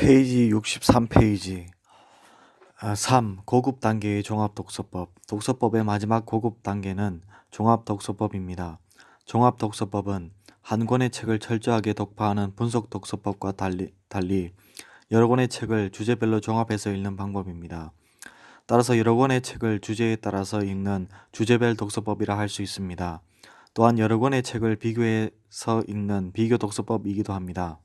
페이지 63페이지 3. 고급 단계의 종합 독서법 독서법의 마지막 고급 단계는 종합 독서법입니다. 종합 독서법은 한 권의 책을 철저하게 독파하는 분석 독서법과 달리, 달리 여러 권의 책을 주제별로 종합해서 읽는 방법입니다. 따라서 여러 권의 책을 주제에 따라서 읽는 주제별 독서법이라 할 수 있습니다. 또한 여러 권의 책을 비교해서 읽는 비교 독서법이기도 합니다.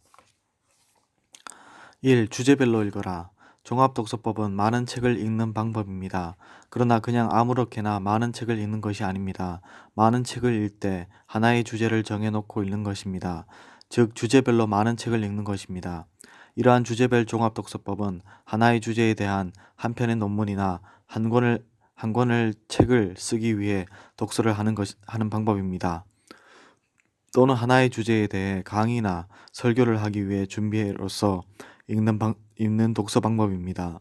1. 주제별로 읽어라. 종합독서법은 많은 책을 읽는 방법입니다. 그러나 그냥 아무렇게나 많은 책을 읽는 것이 아닙니다. 많은 책을 읽을 때 하나의 주제를 정해놓고 읽는 것입니다. 즉, 주제별로 많은 책을 읽는 것입니다. 이러한 주제별 종합독서법은 하나의 주제에 대한 한 편의 논문이나 한 권을 한 권을 책을 쓰기 위해 독서를 하는 것 하는 방법입니다. 또는 하나의 주제에 대해 강의나 설교를 하기 위해 준비로서 읽는 방, 읽는 독서 방법입니다.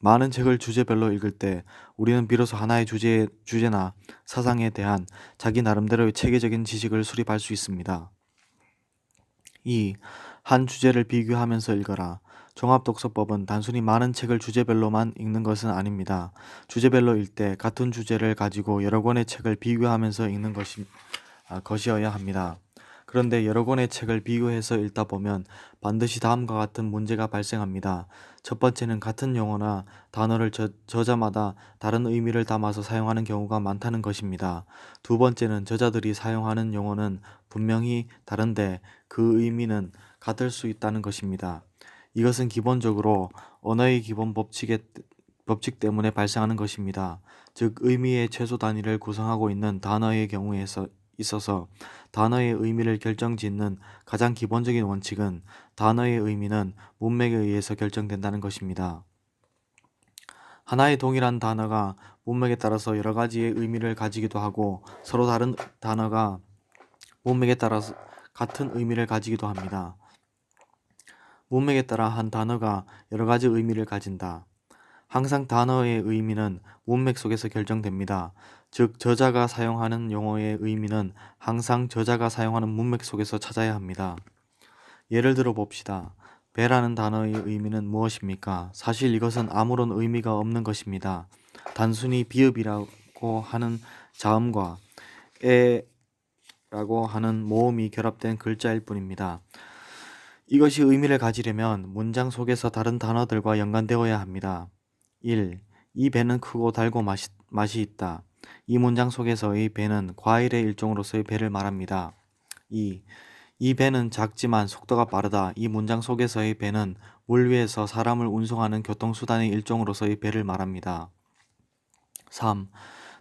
많은 책을 주제별로 읽을 때 우리는 비로소 하나의 주제, 주제나 사상에 대한 자기 나름대로의 체계적인 지식을 수립할 수 있습니다. 2. 한 주제를 비교하면서 읽어라. 종합독서법은 단순히 많은 책을 주제별로만 읽는 것은 아닙니다. 주제별로 읽을 때 같은 주제를 가지고 여러 권의 책을 비교하면서 읽는 것이, 아, 것이어야 합니다. 그런데 여러 권의 책을 비교해서 읽다 보면 반드시 다음과 같은 문제가 발생합니다. 첫 번째는 같은 용어나 단어를 저, 저자마다 다른 의미를 담아서 사용하는 경우가 많다는 것입니다. 두 번째는 저자들이 사용하는 용어는 분명히 다른데 그 의미는 같을 수 있다는 것입니다. 이것은 기본적으로 언어의 기본 법칙에, 법칙 때문에 발생하는 것입니다. 즉, 의미의 최소 단위를 구성하고 있는 단어의 경우에서 있어서 단어의 의미를 결정짓는 가장 기본적인 원칙은 단어의 의미는 문맥에 의해서 결정된다는 것입니다. 하나의 동일한 단어가 문맥에 따라서 여러 가지의 의미를 가지기도 하고 서로 다른 단어가 문맥에 따라서 같은 의미를 가지기도 합니다. 문맥에 따라 한 단어가 여러 가지 의미를 가진다. 항상 단어의 의미는 문맥 속에서 결정됩니다. 즉, 저자가 사용하는 용어의 의미는 항상 저자가 사용하는 문맥 속에서 찾아야 합니다. 예를 들어 봅시다. 배라는 단어의 의미는 무엇입니까? 사실 이것은 아무런 의미가 없는 것입니다. 단순히 비읍이라고 하는 자음과 에라고 하는 모음이 결합된 글자일 뿐입니다. 이것이 의미를 가지려면 문장 속에서 다른 단어들과 연관되어야 합니다. 1. 이 배는 크고 달고 맛이, 맛이 있다. 이 문장 속에서의 배는 과일의 일종으로서의 배를 말합니다. 2. 이 배는 작지만 속도가 빠르다. 이 문장 속에서의 배는 물 위에서 사람을 운송하는 교통수단의 일종으로서의 배를 말합니다. 3.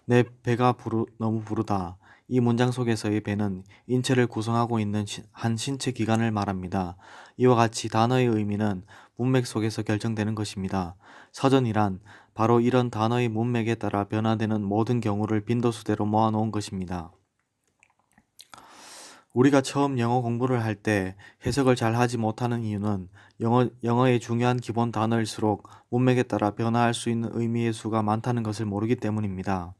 내 배가 부르, 너무 부르다. 이 문장 속에서의 배는 인체를 구성하고 있는 한 신체 기관을 말합니다. 이와 같이 단어의 의미는 문맥 속에서 결정되는 것입니다. 서전이란 바로 이런 단어의 문맥에 따라 변화되는 모든 경우를 빈도수대로 모아놓은 것입니다. 우리가 처음 영어 공부를 할 때 해석을 잘 하지 못하는 이유는 영어, 영어의 중요한 기본 단어일수록 문맥에 따라 변화할 수 있는 의미의 수가 많다는 것을 모르기 때문입니다.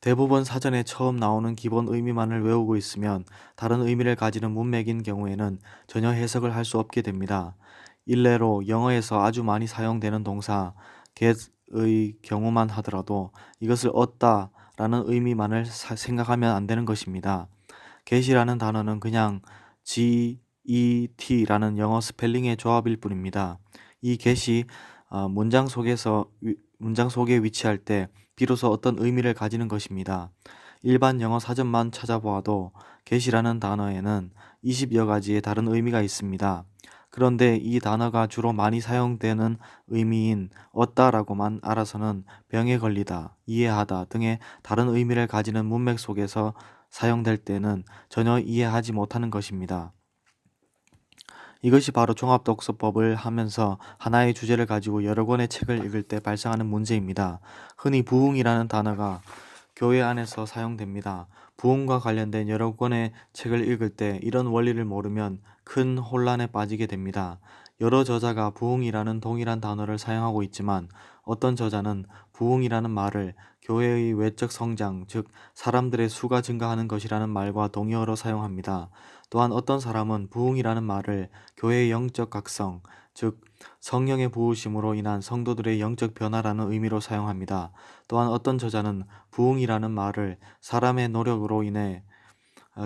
대부분 사전에 처음 나오는 기본 의미만을 외우고 있으면 다른 의미를 가지는 문맥인 경우에는 전혀 해석을 할 수 없게 됩니다. 일례로 영어에서 아주 많이 사용되는 동사 get의 경우만 하더라도 이것을 얻다 라는 의미만을 생각하면 안 되는 것입니다. get이라는 단어는 그냥 get라는 영어 스펠링의 조합일 뿐입니다. 이 get이 어, 문장 속에서 문장 속에 위치할 때 비로소 어떤 의미를 가지는 것입니다. 일반 영어 사전만 찾아보아도 get이라는 단어에는 20여 가지의 다른 의미가 있습니다. 그런데 이 단어가 주로 많이 사용되는 의미인 얻다라고만 알아서는 병에 걸리다, 이해하다 등의 다른 의미를 가지는 문맥 속에서 사용될 때는 전혀 이해하지 못하는 것입니다. 이것이 바로 종합독서법을 하면서 하나의 주제를 가지고 여러 권의 책을 읽을 때 발생하는 문제입니다. 흔히 부흥이라는 단어가 교회 안에서 사용됩니다. 부흥과 관련된 여러 권의 책을 읽을 때 이런 원리를 모르면 큰 혼란에 빠지게 됩니다. 여러 저자가 부흥이라는 동일한 단어를 사용하고 있지만 어떤 저자는 부흥이라는 말을 교회의 외적 성장, 즉 사람들의 수가 증가하는 것이라는 말과 동의어로 사용합니다. 또한 어떤 사람은 부흥이라는 말을 교회의 영적 각성, 즉 성령의 부으심으로 인한 성도들의 영적 변화라는 의미로 사용합니다. 또한 어떤 저자는 부흥이라는 말을 사람의 노력으로 인해 어,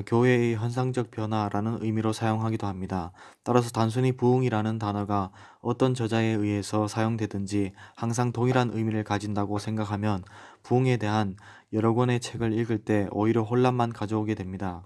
교회의 현상적 변화라는 의미로 사용하기도 합니다. 따라서 단순히 부흥이라는 단어가 어떤 저자에 의해서 사용되든지 항상 동일한 의미를 가진다고 생각하면 부흥에 대한 여러 권의 책을 읽을 때 오히려 혼란만 가져오게 됩니다.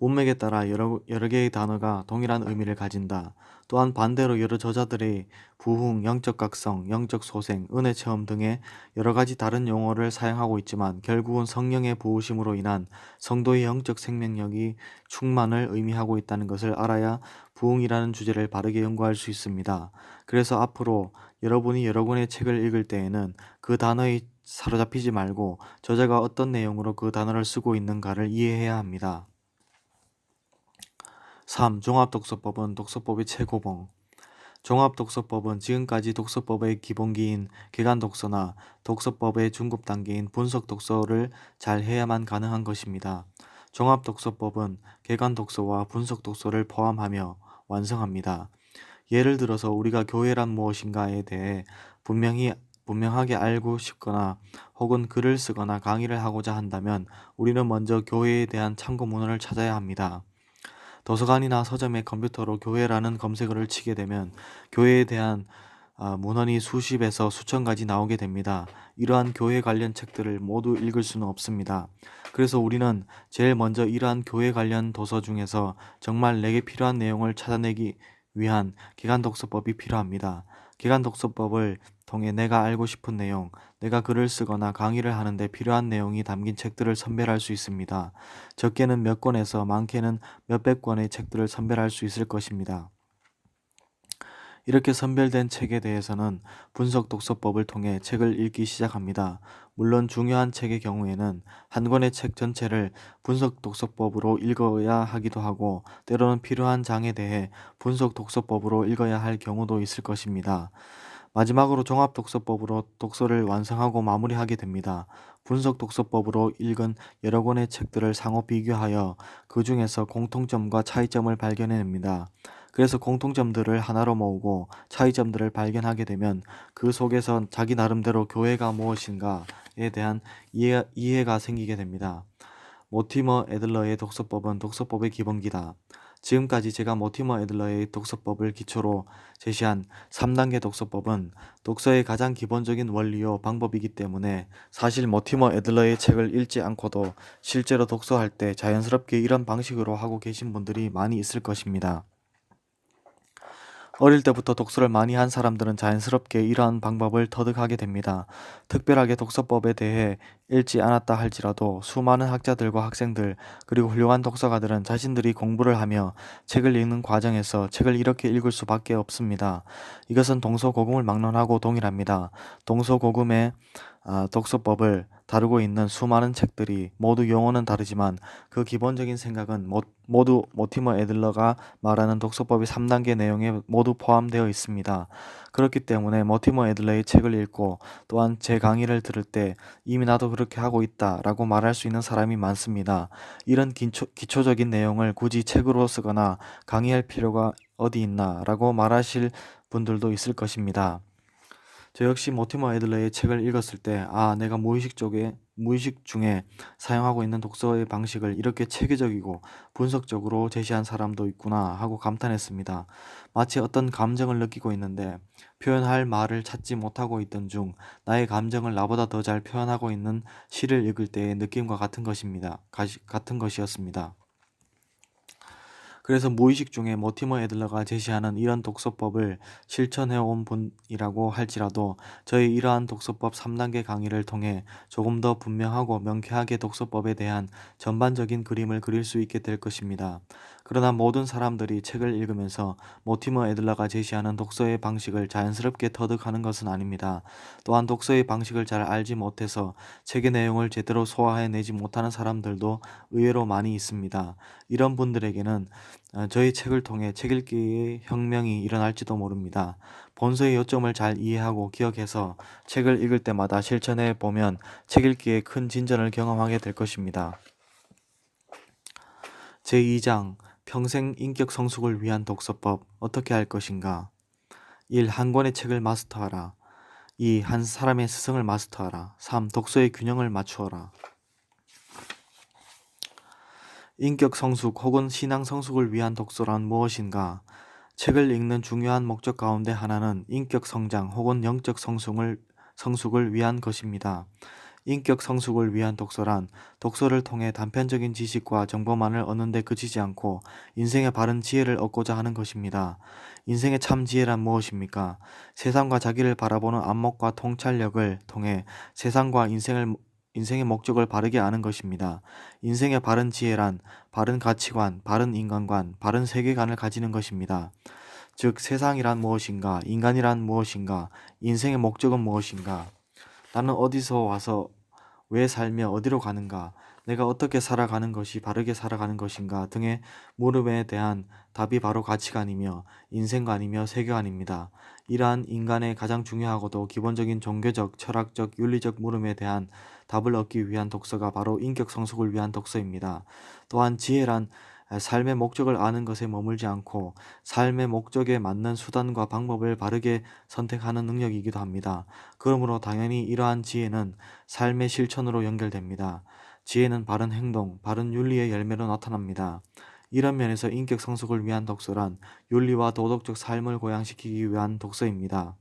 문맥에 따라 여러, 여러 개의 단어가 동일한 의미를 가진다. 또한 반대로 여러 저자들의 부흥, 영적 각성, 영적 소생, 은혜 체험 등의 여러 가지 다른 용어를 사용하고 있지만 결국은 성령의 부으심으로 인한 성도의 영적 생명력이 충만을 의미하고 있다는 것을 알아야 부흥이라는 주제를 바르게 연구할 수 있습니다. 그래서 앞으로 여러분이 여러 권의 책을 읽을 때에는 그 단어에 사로잡히지 말고 저자가 어떤 내용으로 그 단어를 쓰고 있는가를 이해해야 합니다. 3. 종합독서법은 독서법의 최고봉 종합독서법은 지금까지 독서법의 기본기인 개간독서나 독서법의 중급 단계인 분석독서를 잘 해야만 가능한 것입니다. 종합독서법은 개간독서와 분석독서를 포함하며 완성합니다. 예를 들어서 우리가 교회란 무엇인가에 대해 분명히 분명하게 알고 싶거나 혹은 글을 쓰거나 강의를 하고자 한다면 우리는 먼저 교회에 대한 참고 문헌을 찾아야 합니다. 도서관이나 서점의 컴퓨터로 교회라는 검색어를 치게 되면 교회에 대한 아, 문헌이 수십에서 수천 가지 나오게 됩니다. 이러한 교회 관련 책들을 모두 읽을 수는 없습니다. 그래서 우리는 제일 먼저 이러한 교회 관련 도서 중에서 정말 내게 필요한 내용을 찾아내기 위한 기간 독서법이 필요합니다. 기간 독서법을 통해 내가 알고 싶은 내용, 내가 글을 쓰거나 강의를 하는데 필요한 내용이 담긴 책들을 선별할 수 있습니다. 적게는 몇 권에서 많게는 몇백 권의 책들을 선별할 수 있을 것입니다. 이렇게 선별된 책에 대해서는 분석 독서법을 통해 책을 읽기 시작합니다. 물론 중요한 책의 경우에는 한 권의 책 전체를 분석 독서법으로 읽어야 하기도 하고 때로는 필요한 장에 대해 분석 독서법으로 읽어야 할 경우도 있을 것입니다. 마지막으로 종합 독서법으로 독서를 완성하고 마무리하게 됩니다. 분석 독서법으로 읽은 여러 권의 책들을 상호 비교하여 그 중에서 공통점과 차이점을 발견해냅니다. 그래서 공통점들을 하나로 모으고 차이점들을 발견하게 되면 그 속에서 자기 나름대로 교회가 무엇인가에 대한 이해, 이해가 생기게 됩니다. 모티머 애들러의 독서법은 독서법의 기본기다. 지금까지 제가 모티머 애들러의 독서법을 기초로 제시한 3단계 독서법은 독서의 가장 기본적인 원리요 방법이기 때문에 사실 모티머 애들러의 책을 읽지 않고도 실제로 독서할 때 자연스럽게 이런 방식으로 하고 계신 분들이 많이 있을 것입니다. 어릴 때부터 독서를 많이 한 사람들은 자연스럽게 이러한 방법을 터득하게 됩니다. 특별하게 독서법에 대해 읽지 않았다 할지라도 수많은 학자들과 학생들 그리고 훌륭한 독서가들은 자신들이 공부를 하며 책을 읽는 과정에서 책을 이렇게 읽을 수밖에 없습니다. 이것은 동서고금을 막론하고 동일합니다. 동서고금의 아, 독서법을 다루고 있는 수많은 책들이 모두 용어는 다르지만 그 기본적인 생각은 모, 모두 모티머 애들러가 말하는 독서법의 3단계 내용에 모두 포함되어 있습니다. 그렇기 때문에 모티머 애들러의 책을 읽고 또한 제 강의를 들을 때 이미 나도 그렇게 하고 있다 라고 말할 수 있는 사람이 많습니다. 이런 기초, 기초적인 내용을 굳이 책으로 쓰거나 강의할 필요가 어디 있나 라고 말하실 분들도 있을 것입니다. 저 역시 모티머 애들러의 책을 읽었을 때, 아, 내가 무의식 쪽에, 무의식 중에 사용하고 있는 독서의 방식을 이렇게 체계적이고 분석적으로 제시한 사람도 있구나 하고 감탄했습니다. 마치 어떤 감정을 느끼고 있는데 표현할 말을 찾지 못하고 있던 중 나의 감정을 나보다 더 잘 표현하고 있는 시를 읽을 때의 느낌과 같은 것입니다. 같은 것이었습니다. 그래서 무의식 중에 모티머 애들러가 제시하는 이런 독서법을 실천해온 분이라고 할지라도 저희 이러한 독서법 3단계 강의를 통해 조금 더 분명하고 명쾌하게 독서법에 대한 전반적인 그림을 그릴 수 있게 될 것입니다. 그러나 모든 사람들이 책을 읽으면서 모티머 애들러가 제시하는 독서의 방식을 자연스럽게 터득하는 것은 아닙니다. 또한 독서의 방식을 잘 알지 못해서 책의 내용을 제대로 소화해내지 못하는 사람들도 의외로 많이 있습니다. 이런 분들에게는 어, 저희 책을 통해 책 읽기의 혁명이 일어날지도 모릅니다. 본서의 요점을 잘 이해하고 기억해서 책을 읽을 때마다 실천해 보면 책 읽기에 큰 진전을 경험하게 될 것입니다. 제2장 평생 인격 성숙을 위한 독서법 어떻게 할 것인가 1. 한 권의 책을 마스터하라 2. 한 사람의 스승을 마스터하라 3. 독서의 균형을 맞추어라 인격 성숙 혹은 신앙 성숙을 위한 독서란 무엇인가? 책을 읽는 중요한 목적 가운데 하나는 인격 성장 혹은 영적 성숙을, 성숙을 위한 것입니다. 인격 성숙을 위한 독서란 독서를 통해 단편적인 지식과 정보만을 얻는 데 그치지 않고 인생의 바른 지혜를 얻고자 하는 것입니다. 인생의 참 지혜란 무엇입니까? 세상과 자기를 바라보는 안목과 통찰력을 통해 세상과 인생을 인생의 목적을 바르게 아는 것입니다. 인생의 바른 지혜란 바른 가치관, 바른 인간관, 바른 세계관을 가지는 것입니다. 즉, 세상이란 무엇인가, 인간이란 무엇인가, 인생의 목적은 무엇인가, 나는 어디서 와서 왜 살며 어디로 가는가, 내가 어떻게 살아가는 것이 바르게 살아가는 것인가 등의 물음에 대한 답이 바로 가치관이며 인생관이며 세계관입니다. 이러한 인간의 가장 중요하고도 기본적인 종교적, 철학적, 윤리적 물음에 대한 답을 얻기 위한 독서가 바로 인격 성숙을 위한 독서입니다. 또한 지혜란 삶의 목적을 아는 것에 머물지 않고 삶의 목적에 맞는 수단과 방법을 바르게 선택하는 능력이기도 합니다. 그러므로 당연히 이러한 지혜는 삶의 실천으로 연결됩니다. 지혜는 바른 행동, 바른 윤리의 열매로 나타납니다. 이런 면에서 인격 성숙을 위한 독서란 윤리와 도덕적 삶을 고양시키기 위한 독서입니다.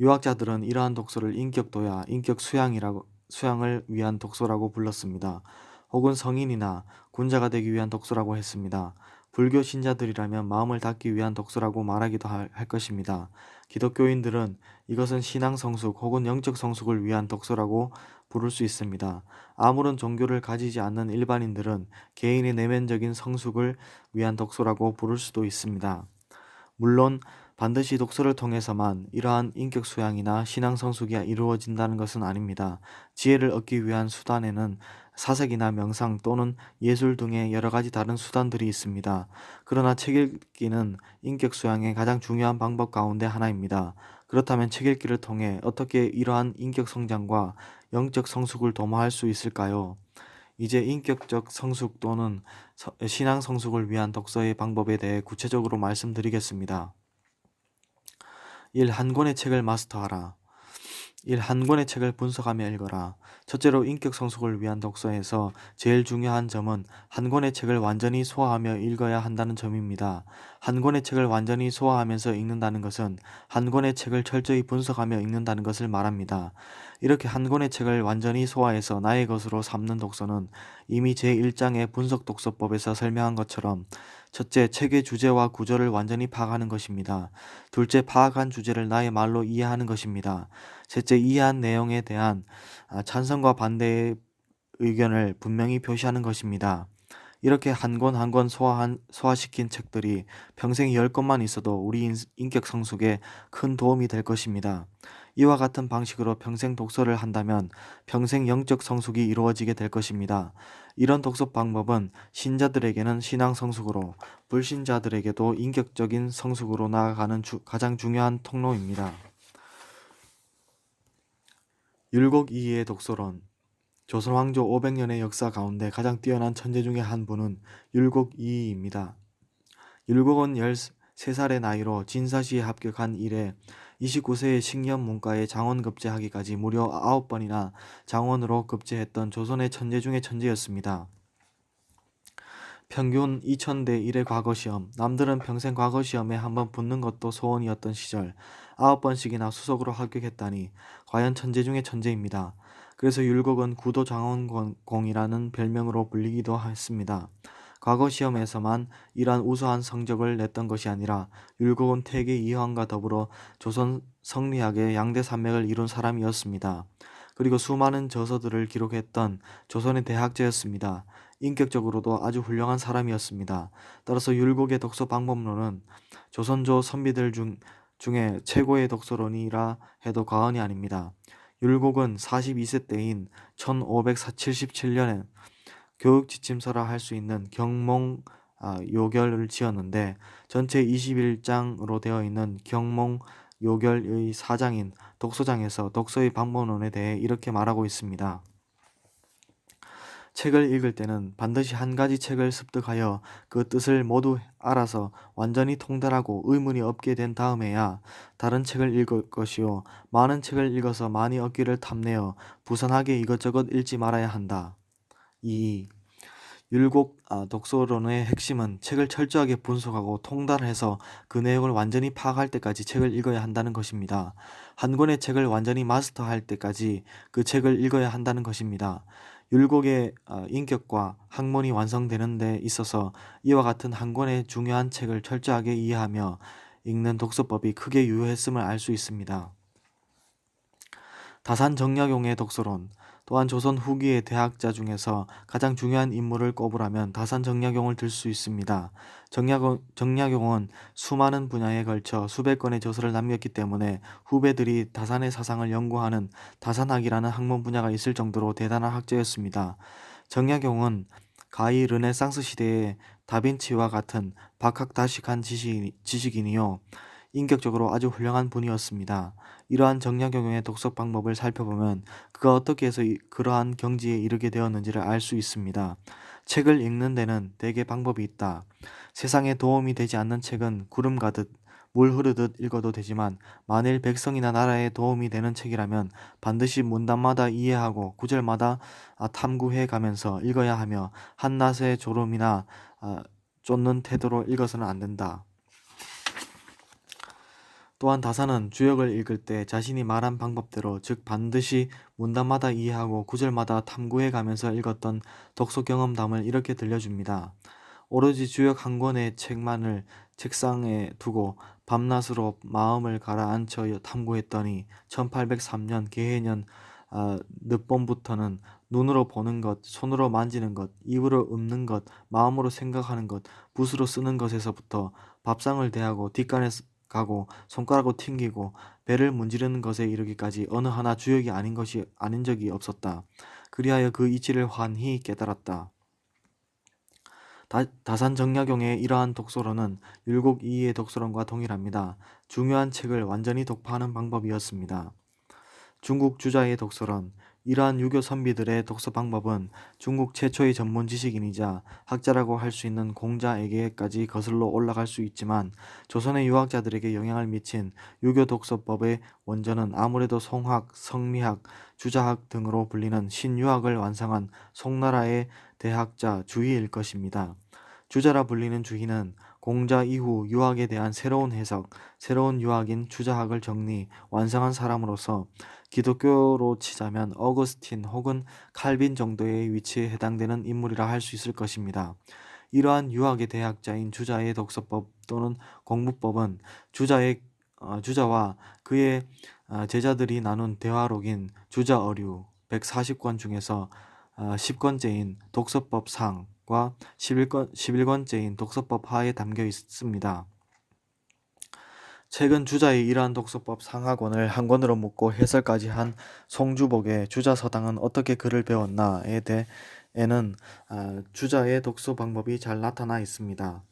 유학자들은 이러한 독서를 인격도야, 인격 수양이라고 수양을 위한 독서라고 불렀습니다. 혹은 성인이나 군자가 되기 위한 독서라고 했습니다. 불교 신자들이라면 마음을 닫기 위한 독서라고 말하기도 할, 할 것입니다. 기독교인들은 이것은 신앙 성숙 혹은 영적 성숙을 위한 독서라고 부를 수 있습니다. 아무런 종교를 가지지 않는 일반인들은 개인의 내면적인 성숙을 위한 독서라고 부를 수도 있습니다. 물론 반드시 독서를 통해서만 이러한 인격 수양이나 신앙 성숙이 이루어진다는 것은 아닙니다. 지혜를 얻기 위한 수단에는 사색이나 명상 또는 예술 등의 여러 가지 다른 수단들이 있습니다. 그러나 책 읽기는 인격 수양의 가장 중요한 방법 가운데 하나입니다. 그렇다면 책 읽기를 통해 어떻게 이러한 인격 성장과 영적 성숙을 도모할 수 있을까요? 이제 인격적 성숙 또는 신앙 성숙을 위한 독서의 방법에 대해 구체적으로 말씀드리겠습니다. 1. 한 권의 책을 마스터하라. 1. 한 권의 책을 분석하며 읽어라. 첫째로 인격 성숙을 위한 독서에서 제일 중요한 점은 한 권의 책을 완전히 소화하며 읽어야 한다는 점입니다. 한 권의 책을 완전히 소화하면서 읽는다는 것은 한 권의 책을 철저히 분석하며 읽는다는 것을 말합니다. 이렇게 한 권의 책을 완전히 소화해서 나의 것으로 삼는 독서는 이미 제1장의 분석 독서법에서 설명한 것처럼 첫째, 책의 주제와 구조를 완전히 파악하는 것입니다. 둘째, 파악한 주제를 나의 말로 이해하는 것입니다. 셋째, 이해한 내용에 대한 아, 찬성과 반대의 의견을 분명히 표시하는 것입니다. 이렇게 한 권 한 권 소화한, 소화시킨 책들이 평생 열 권만 있어도 우리 인격 성숙에 큰 도움이 될 것입니다. 이와 같은 방식으로 평생 독서를 한다면 평생 영적 성숙이 이루어지게 될 것입니다. 이런 독서 방법은 신자들에게는 신앙 성숙으로 불신자들에게도 인격적인 성숙으로 나아가는 주, 가장 중요한 통로입니다. 율곡 이이의 독서론 조선 왕조 500년의 역사 가운데 가장 뛰어난 천재 중의 한 분은 율곡 이이입니다. 율곡은 13살의 나이로 진사시에 합격한 이래 29세의 식년 문과에 장원 급제하기까지 무려 9번이나 장원으로 급제했던 조선의 천재 중의 천재였습니다. 평균 2000대 1의 과거 시험, 남들은 평생 과거 시험에 한번 붙는 것도 소원이었던 시절, 9번씩이나 수석으로 합격했다니 과연 천재 중의 천재입니다. 그래서 율곡은 구도 장원공이라는 별명으로 불리기도 했습니다. 과거 시험에서만 이러한 우수한 성적을 냈던 것이 아니라 율곡은 태계 이황과 더불어 조선 성리학의 양대 산맥을 이룬 사람이었습니다. 그리고 수많은 저서들을 기록했던 조선의 대학자였습니다. 인격적으로도 아주 훌륭한 사람이었습니다. 따라서 율곡의 독서 방법론은 조선조 선비들 중, 중에 최고의 독서론이라 해도 과언이 아닙니다. 율곡은 42세 때인 1577년에 교육 지침서라 할 수 있는 경몽 아, 요결을 지었는데 전체 21장으로 되어 있는 경몽 요결의 사장인 독서장에서 독서의 방법론에 대해 이렇게 말하고 있습니다. 책을 읽을 때는 반드시 한 가지 책을 습득하여 그 뜻을 모두 알아서 완전히 통달하고 의문이 없게 된 다음에야 다른 책을 읽을 것이요. 많은 책을 읽어서 많이 얻기를 탐내어 부산하게 이것저것 읽지 말아야 한다. 2. 율곡 아, 독서론의 핵심은 책을 철저하게 분석하고 통달해서 그 내용을 완전히 파악할 때까지 책을 읽어야 한다는 것입니다. 한 권의 책을 완전히 마스터할 때까지 그 책을 읽어야 한다는 것입니다. 율곡의 아, 인격과 학문이 완성되는 데 있어서 이와 같은 한 권의 중요한 책을 철저하게 이해하며 읽는 독서법이 크게 유효했음을 알 수 있습니다. 다산 정약용의 독서론 또한 조선 후기의 대학자 중에서 가장 중요한 인물을 꼽으라면 다산 정약용을 들 수 있습니다. 정약용, 정약용은 수많은 분야에 걸쳐 수백 건의 저서를 남겼기 때문에 후배들이 다산의 사상을 연구하는 다산학이라는 학문 분야가 있을 정도로 대단한 학자였습니다. 정약용은 가히 르네상스 시대의 다빈치와 같은 박학다식한 지식, 지식인이요. 인격적으로 아주 훌륭한 분이었습니다. 이러한 정약용의 독서 방법을 살펴보면 그가 어떻게 해서 이- 그러한 경지에 이르게 되었는지를 알 수 있습니다. 책을 읽는 데는 대개 방법이 있다. 세상에 도움이 되지 않는 책은 구름 가듯 물 흐르듯 읽어도 되지만 만일 백성이나 나라에 도움이 되는 책이라면 반드시 문단마다 이해하고 구절마다 아, 탐구해 가면서 읽어야 하며 한낮의 졸음이나 아, 쫓는 태도로 읽어서는 안 된다. 또한 다사는 주역을 읽을 때 자신이 말한 방법대로 즉 반드시 문단마다 이해하고 구절마다 탐구해 가면서 읽었던 독서 경험담을 이렇게 들려줍니다. 오로지 주역 한 권의 책만을 책상에 두고 밤낮으로 마음을 가라앉혀 탐구했더니 1803년 개해년 아, 늦봄부터는 눈으로 보는 것, 손으로 만지는 것, 입으로 읊는 것, 마음으로 생각하는 것, 붓으로 쓰는 것에서부터 밥상을 대하고 뒷간에 가고 손가락으로 튕기고 배를 문지르는 것에 이르기까지 어느 하나 주역이 아닌 것이 아닌 적이 없었다. 그리하여 그 이치를 환히 깨달았다. 다, 다산 정약용의 이러한 독서론은 율곡 이이의 독서론과 동일합니다. 중요한 책을 완전히 독파하는 방법이었습니다. 중국 주자의 독서론 이러한 유교 선비들의 독서 방법은 중국 최초의 전문 지식인이자 학자라고 할 수 있는 공자에게까지 거슬러 올라갈 수 있지만 조선의 유학자들에게 영향을 미친 유교 독서법의 원전은 아무래도 송학, 성리학, 주자학 등으로 불리는 신유학을 완성한 송나라의 대학자 주희일 것입니다. 주자라 불리는 주희는 공자 이후 유학에 대한 새로운 해석, 새로운 유학인 주자학을 정리, 완성한 사람으로서 기독교로 치자면 어거스틴 혹은 칼빈 정도의 위치에 해당되는 인물이라 할 수 있을 것입니다. 이러한 유학의 대학자인 주자의 독서법 또는 공부법은 주자의 어, 주자와 그의 어, 제자들이 나눈 대화록인 주자어류 140권 중에서 어, 10권째인 독서법상 과 11권, 11권째인 독서법 하에 담겨 있습니다. 최근 주자의 이러한 독서법 상하권을 한 권으로 묶고 해설까지 한 송주복의 주자 서당은 어떻게 글을 배웠나에 대해는 아, 주자의 독서 방법이 잘 나타나 있습니다.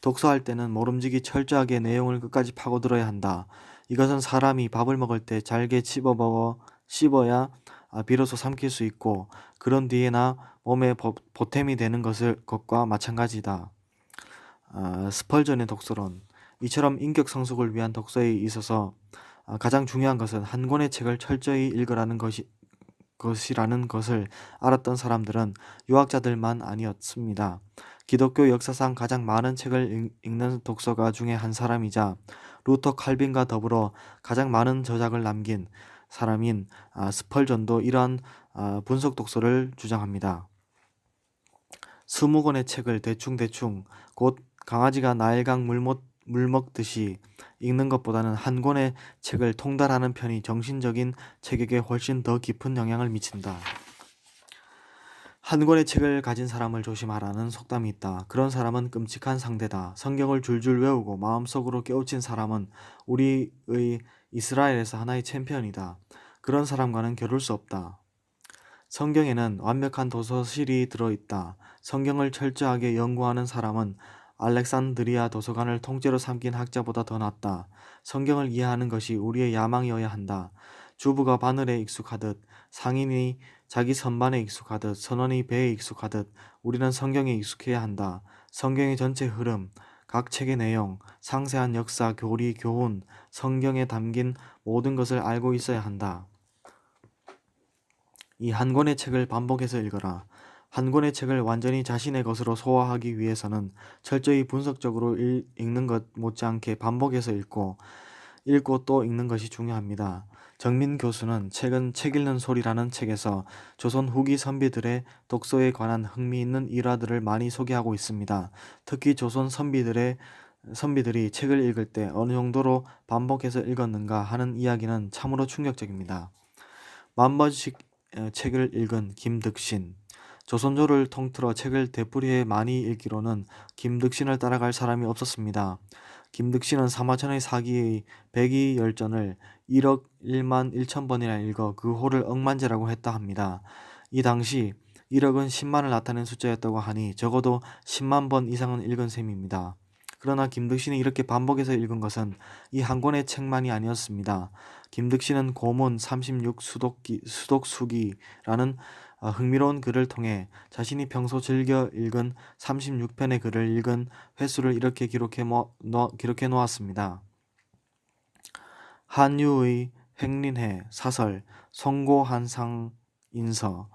독서할 때는 모름지기 철저하게 내용을 끝까지 파고들어야 한다. 이것은 사람이 밥을 먹을 때 잘게 씹어 먹어 씹어야 아, 비로소 삼킬 수 있고 그런 뒤에나 몸에 보, 보탬이 되는 것을 것과 마찬가지다. 아, 스펄전의 독서론 이처럼 인격 성숙을 위한 독서에 있어서 아, 가장 중요한 것은 한 권의 책을 철저히 읽으라는 것이 것이라는 것을 알았던 사람들은 유학자들만 아니었습니다. 기독교 역사상 가장 많은 책을 읽- 읽는 독서가 중에 한 사람이자 루터 칼빈과 더불어 가장 많은 저작을 남긴 사람인 아, 스펄전도 이러한 아, 분석 독서를 주장합니다. 스무 권의 책을 대충대충 곧 강아지가 나일강 물, 먹, 물 먹듯이 읽는 것보다는 한 권의 책을 통달하는 편이 정신적인 체격에 훨씬 더 깊은 영향을 미친다. 한 권의 책을 가진 사람을 조심하라는 속담이 있다. 그런 사람은 끔찍한 상대다. 성경을 줄줄 외우고 마음속으로 깨우친 사람은 우리의 이스라엘에서 하나의 챔피언이다. 그런 사람과는 겨룰 수 없다. 성경에는 완벽한 도서실이 들어있다. 성경을 철저하게 연구하는 사람은 알렉산드리아 도서관을 통째로 삼킨 학자보다 더 낫다. 성경을 이해하는 것이 우리의 야망이어야 한다. 주부가 바늘에 익숙하듯 상인이 자기 선반에 익숙하듯 선원이 배에 익숙하듯 우리는 성경에 익숙해야 한다. 성경의 전체 흐름, 각 책의 내용, 상세한 역사, 교리, 교훈, 성경에 담긴 모든 것을 알고 있어야 한다. 이 한 권의 책을 반복해서 읽어라. 한 권의 책을 완전히 자신의 것으로 소화하기 위해서는 철저히 분석적으로 읽, 읽는 것 못지않게 반복해서 읽고 읽고 또 읽는 것이 중요합니다. 정민 교수는 최근 책 읽는 소리라는 책에서 조선 후기 선비들의 독서에 관한 흥미있는 일화들을 많이 소개하고 있습니다. 특히 조선 선비들의 선비들이 책을 읽을 때 어느 정도로 반복해서 읽었는가 하는 이야기는 참으로 충격적입니다. 만 번씩 어, 책을 읽은 김득신 조선조를 통틀어 책을 되풀이해 많이 읽기로는 김득신을 따라갈 사람이 없었습니다. 김득신은 사마천의 사기의 백이 열전을 1억 1만 1천 번이나 읽어 그 호를 억만제라고 했다 합니다. 이 당시 1억은 10만을 나타낸 숫자였다고 하니 적어도 10만 번 이상은 읽은 셈입니다. 그러나 김득신이 이렇게 반복해서 읽은 것은 이 한 권의 책만이 아니었습니다. 김득신은 고문 36 수독기, 수독수기라는 어, 흥미로운 글을 통해 자신이 평소 즐겨 읽은 36편의 글을 읽은 횟수를 이렇게 기록해, 모, 놓, 기록해 놓았습니다. 한유의 행린해 사설 송고한상 인서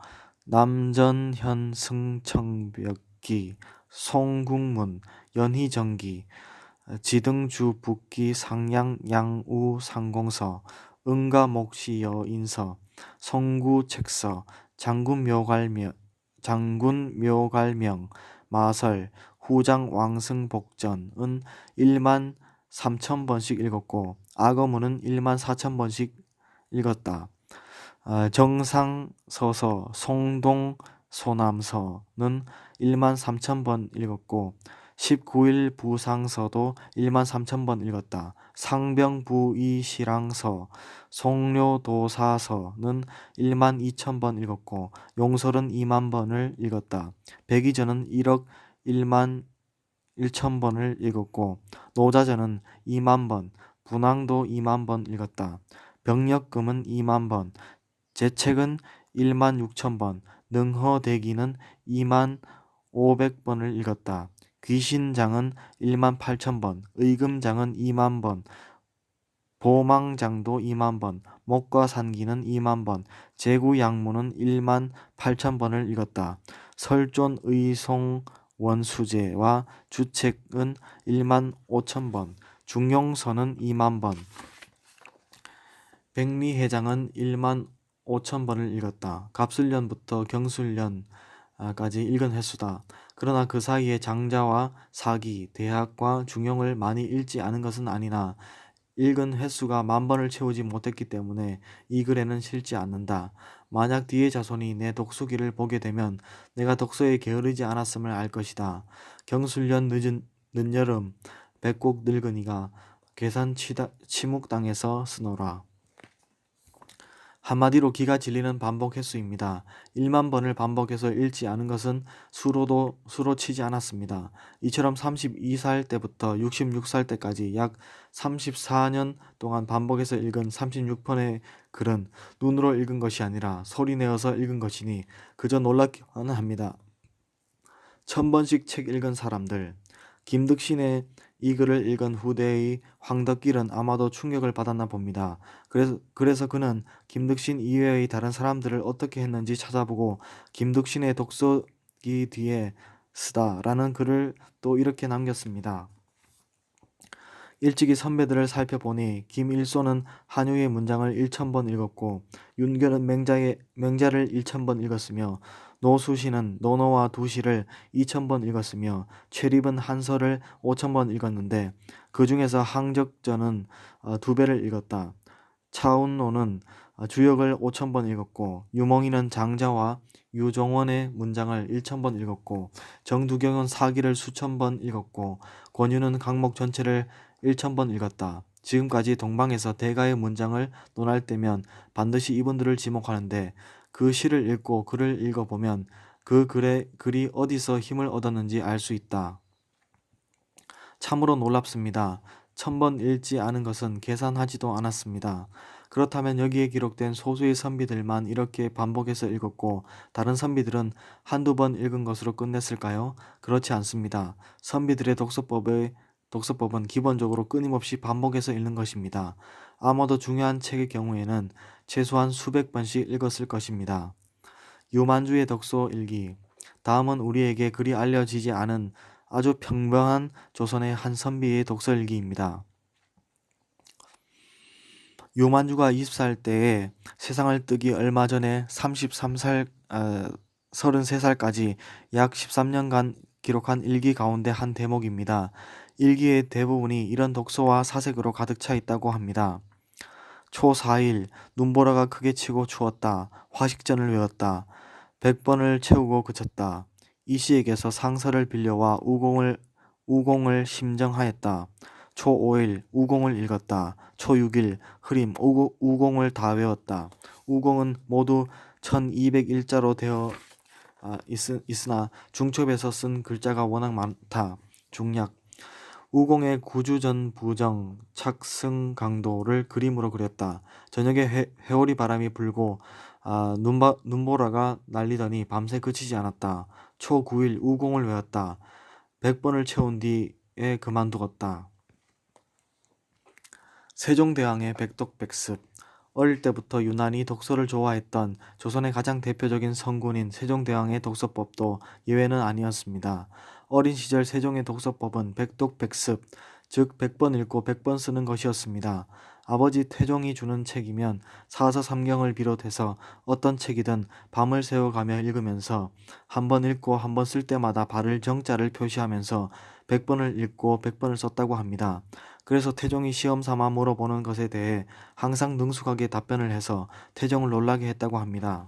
남전현 승청벽기 송국문 연희정기 지등주 북기 상양 양우 상공서 응가목시 여인서 성구 책서 장군 묘갈명 장군 묘갈명 마설 후장 왕승 복전은 1만 3천 번씩 읽었고 악어문은 1만 4천 번씩 읽었다. 아, 정상서서 송동 소남서는 1만 3천 번 읽었고 19일 부상서도 1만 3천 번 읽었다. 상병부이시랑서, 송료도사서는 1만 2천 번 읽었고 용설은 2만 번을 읽었다. 백이전은 1억 1만 1천 번을 읽었고 노자전은 2만 번, 분황도 2만 번 읽었다. 병력금은 2만 번, 제책은 1만 6천 번, 능허대기는 2만 500번을 읽었다. 귀신장은 1만 8천 번, 의금장은 2만 번, 보망장도 2만 번, 목과 산기는 2만 번, 제구양무는 1만 8천 번을 읽었다. 설존 의송 원수제와 주책은 1만 5천 번, 중용서는 2만 번, 백리회장은 1만 5천 번을 읽었다. 갑술년부터 경술년까지 읽은 횟수다. 그러나 그 사이에 장자와 사기, 대학과 중용을 많이 읽지 않은 것은 아니나 읽은 횟수가 만 번을 채우지 못했기 때문에 이 글에는 실지 않는다. 만약 뒤의 자손이 내 독수기를 보게 되면 내가 독서에 게으르지 않았음을 알 것이다. 경술년 늦은 늦여름 백곡 늙은이가 계산 치다, 치묵당에서 쓰노라. 한마디로 기가 질리는 반복 횟수입니다. 1만 번을 반복해서 읽지 않은 것은 수로도 수로 치지 않았습니다. 이처럼 32살 때부터 66살 때까지 약 34년 동안 반복해서 읽은 36편의 글은 눈으로 읽은 것이 아니라 소리 내어서 읽은 것이니 그저 놀랍기만 합니다. 천 번씩 책 읽은 사람들 김득신의 이 글을 읽은 후대의 황덕길은 아마도 충격을 받았나 봅니다. 그래서, 그래서 그는 김득신 이외의 다른 사람들을 어떻게 했는지 찾아보고 김득신의 독서기 뒤에 쓰다라는 글을 또 이렇게 남겼습니다. 일찍이 선배들을 살펴보니 김일소는 한유의 문장을 1천번 읽었고 윤결은 맹자의 맹자를 1천번 읽었으며 노수시는 노노와 두시를 2천번 읽었으며 최립은 한서를 5천번 읽었는데 그 중에서 항적전은 어, 두 배를 읽었다. 차운노는 어, 주역을 5천번 읽었고 유몽이는 장자와 유종원의 문장을 1천번 읽었고 정두경은 사기를 수천 번 읽었고 권유는 강목 전체를 1천번 읽었다. 지금까지 동방에서 대가의 문장을 논할 때면 반드시 이분들을 지목하는데 그 시를 읽고 글을 읽어보면 그 글의 글이 어디서 힘을 얻었는지 알 수 있다. 참으로 놀랍습니다. 천번 읽지 않은 것은 계산하지도 않았습니다. 그렇다면 여기에 기록된 소수의 선비들만 이렇게 반복해서 읽었고 다른 선비들은 한두 번 읽은 것으로 끝냈을까요? 그렇지 않습니다. 선비들의 독서법의 독서법은 기본적으로 끊임없이 반복해서 읽는 것입니다. 아마 도 중요한 책의 경우에는 최소한 수백 번씩 읽었을 것입니다. 유만주의 독서 일기 다음은 우리에게 그리 알려지지 않은 아주 평범한 조선의 한 선비의 독서 일기입니다. 유만주가 20살 때에 세상을 뜨기 얼마 전에 33살, 어, 33살까지 약 13년간 기록한 일기 가운데 한 대목입니다. 일기의 대부분이 이런 독서와 사색으로 가득 차 있다고 합니다. 초 4일 눈보라가 크게 치고 추웠다. 화식전을 외웠다. 100번을 채우고 그쳤다. 이 씨에게서 상서를 빌려와 우공을 우공을 심정하였다. 초 5일 우공을 읽었다. 초 6일 흐림 우고, 우공을 다 외웠다. 우공은 모두 1201자로 되어 아, 있, 있으나 중첩에서 쓴 글자가 워낙 많다. 중약 우공의 구주전 부정 착승 강도를 그림으로 그렸다. 저녁에 회, 회오리 바람이 불고 아, 눈바, 눈보라가 날리더니 밤새 그치지 않았다. 초 9일 우공을 외웠다. 100번을 채운 뒤에 그만두었다. 세종대왕의 백독백습 어릴 때부터 유난히 독서를 좋아했던 조선의 가장 대표적인 성군인 세종대왕의 독서법도 예외는 아니었습니다. 어린 시절 세종의 독서법은 백독백습, 즉 100번 읽고 100번 쓰는 것이었습니다. 아버지 태종이 주는 책이면 사서 삼경을 비롯해서 어떤 책이든 밤을 새워가며 읽으면서 한 번 읽고 한 번 쓸 때마다 발을 정자를 표시하면서 100번을 읽고 100번을 썼다고 합니다. 그래서 태종이 시험 삼아 물어보는 것에 대해 항상 능숙하게 답변을 해서 태종을 놀라게 했다고 합니다.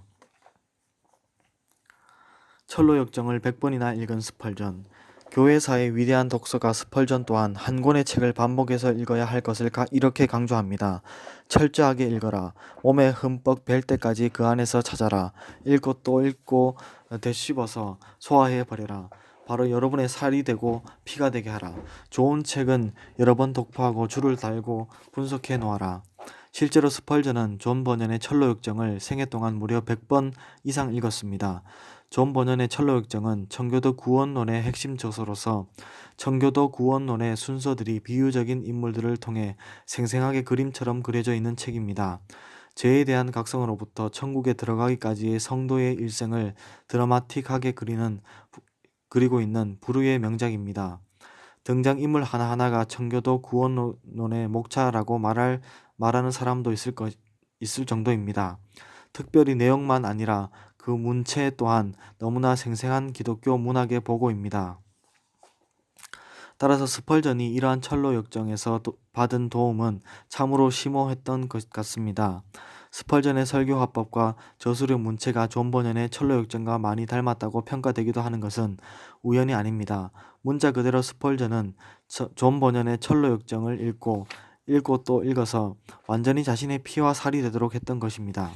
철로 역정을 100번이나 읽은 스펄전 교회사의 위대한 독서가 스펄전 또한 한 권의 책을 반복해서 읽어야 할 것을 이렇게 강조합니다. 철저하게 읽어라. 몸에 흠뻑 뵐 때까지 그 안에서 찾아라. 읽고 또 읽고 되씹어서 소화해 버려라. 바로 여러분의 살이 되고 피가 되게 하라. 좋은 책은 여러 번 독파하고 줄을 달고 분석해 놓아라. 실제로 스펄전은 존 버년의 철로 역정을 생애 동안 무려 100번 이상 읽었습니다. 존 버년의 철로역정은 청교도 구원론의 핵심 저서로서 청교도 구원론의 순서들이 비유적인 인물들을 통해 생생하게 그림처럼 그려져 있는 책입니다. 죄에 대한 각성으로부터 천국에 들어가기까지의 성도의 일생을 드라마틱하게 그리는 그리고 있는 부르의 명작입니다. 등장 인물 하나하나가 청교도 구원론의 목차라고 말할 말하는 사람도 있을 것 있을 정도입니다. 특별히 내용만 아니라 그 문체 또한 너무나 생생한 기독교 문학의 보고입니다. 따라서 스펄전이 이러한 철로 역정에서 도, 받은 도움은 참으로 심오했던 것 같습니다. 스펄전의 설교 화법과 저수료 문체가 존 버년의 철로 역정과 많이 닮았다고 평가되기도 하는 것은 우연이 아닙니다. 문자 그대로 스펄전은 존 버년의 철로 역정을 읽고 읽고 또 읽어서 완전히 자신의 피와 살이 되도록 했던 것입니다.